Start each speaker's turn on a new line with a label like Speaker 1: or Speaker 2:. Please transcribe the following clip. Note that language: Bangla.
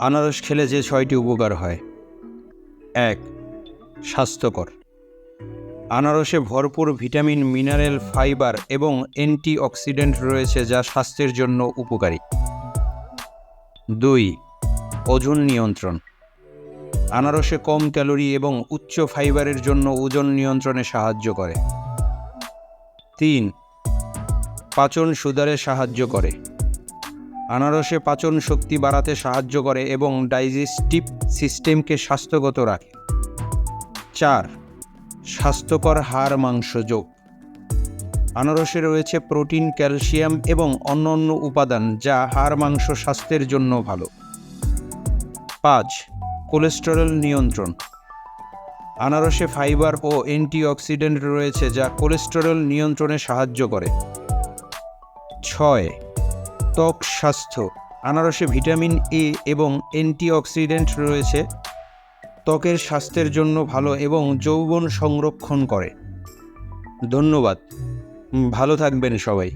Speaker 1: আনারস খেলে যে ছয়টি উপকার হয়। এক, স্বাস্থ্যকর। আনারসে ভরপুর ভিটামিন, মিনারেল, ফাইবার এবং অ্যান্টিঅক্সিডেন্ট রয়েছে যা স্বাস্থ্যের জন্য উপকারী। দুই, ওজন নিয়ন্ত্রণ। আনারসে কম ক্যালোরি এবং উচ্চ ফাইবারের জন্য ওজন নিয়ন্ত্রণে সাহায্য করে। তিন, পাচন সুধারে সাহায্য করে। আনারসে পাচন শক্তি বাড়াতে সাহায্য করে এবং ডাইজেস্টিভ সিস্টেমকে স্বাস্থ্যগত রাখে। চার, স্বাস্থ্যকর হাড় মাংস যোগ। আনারসে রয়েছে প্রোটিন, ক্যালসিয়াম এবং অন্যান্য উপাদান যা হাড় মাংস স্বাস্থ্যের জন্য ভালো। পাঁচ, কোলেস্টেরল নিয়ন্ত্রণ। আনারসে ফাইবার ও অ্যান্টিঅক্সিডেন্ট রয়েছে যা কোলেস্টেরল নিয়ন্ত্রণে সাহায্য করে। ছয় ত্বক, স্বাস্থ্য, আনারসে ভিটামিন এ এবং অ্যান্টিঅক্সিডেন্ট রয়েছে। ত্বকের স্বাস্থ্যের জন্য ভালো এবং যৌবন সংরক্ষণ করে। ধন্যবাদ। ভালো থাকবেন সবাই।